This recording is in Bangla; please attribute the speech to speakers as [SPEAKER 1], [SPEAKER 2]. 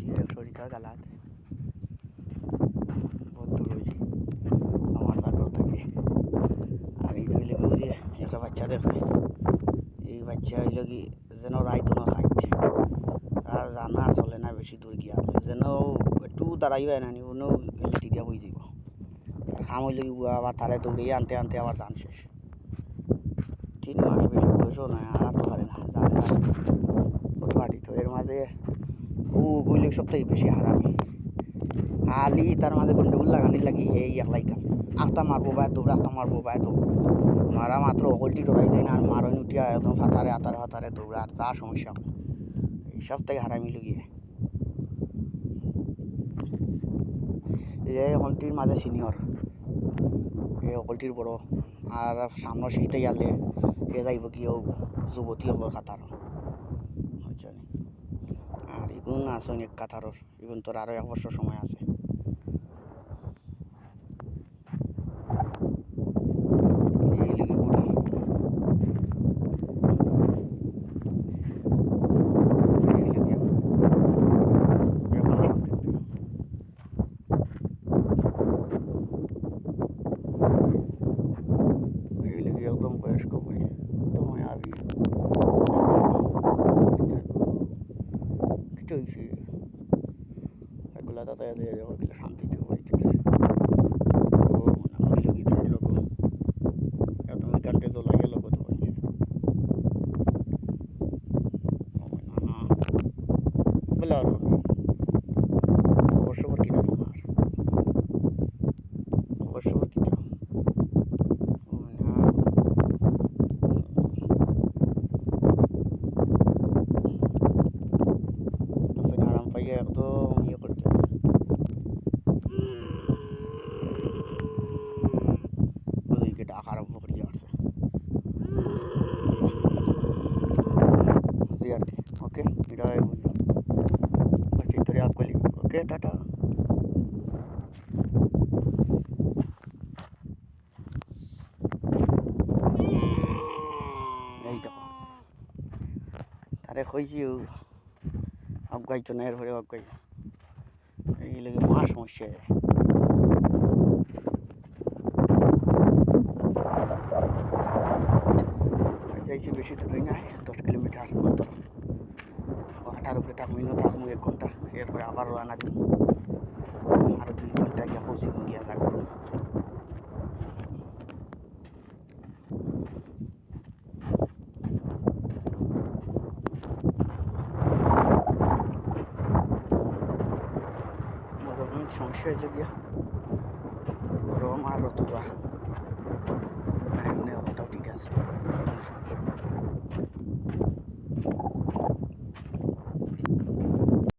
[SPEAKER 1] আইছি এক গালাত। বহুত দূর হয়েছে আমার সাগর থেকে। আর এই হইলে যে একটা বাচ্চা দেখে। এই বাচ্চা হইল কি যেন রাইতো। না খাইছে আর জানা চলে না বেশি দূর গিয়া। যেন একটু দাঁড়াইবে না, নি লিটি দিয়া বই দিব। খাম হইলে কি আবার তারে দৌড়িয়ে আনতে আনতে আবার জান শেষ। তিন মাস বেশি বয়সও নয় আর তো পারে না, জানে না। কত হাঁটি তো এর মাঝে ও বইলে সব থেকে বেশি হারামি। আলি তার মাঝে গন্ডগোল লাগানি লাগি, এই একলাই কাপে আখতা মারবো বায় দৌড় আখতা মারবো বায় দৌড়। মারা মাত্র অকলটি ডরাই যায় না, আর মারণ উঠিয়া একদম ফাতারে আতারে হাতারে দৌড়া, আর যা সমস্যা। এই সব থেকে হারামি লগিয়ে এই অকলটির মাঝে সিনিয়র। এই অকলটির বড়। আর সামনের সিটে ইয়ালে এ যাইব কি যুবতী হলোর কাতার বুঝছেন আর না আছে অনেক কাতারর। এখন তোর আরও বছর সময় আছে এই লিগে বুড়ি এই লিগে একদম শান্তি প্রিয়। এই লিগে একদম বয়স্ক বুড়ি একদম মায়াবী কিছু হয়েছে এগুলা দাদা দিয়ে যাব এগুলো শান্তিতে বাড়িতে গেছে গেল কত হয়েছে বলে আর টাটা এই দেখো। তারে কইছি আবগাইতো না এরপরে আবগাই এই লেগে মহা সমস্যা। যাইছি বেশি দূরই নাই দশ কিলোমিটার মতো। কাটার উপরে টাকমিনও থাকব এক ঘণ্টা এরপরে আবার রানা দিব আরও দুই ঘণ্টা গিয়া পৌঁছিব গিয়া যাক। সমস্যা হইল গিয়া গরম আর রতুবা মানে এমনি কথাও ঠিক আছে।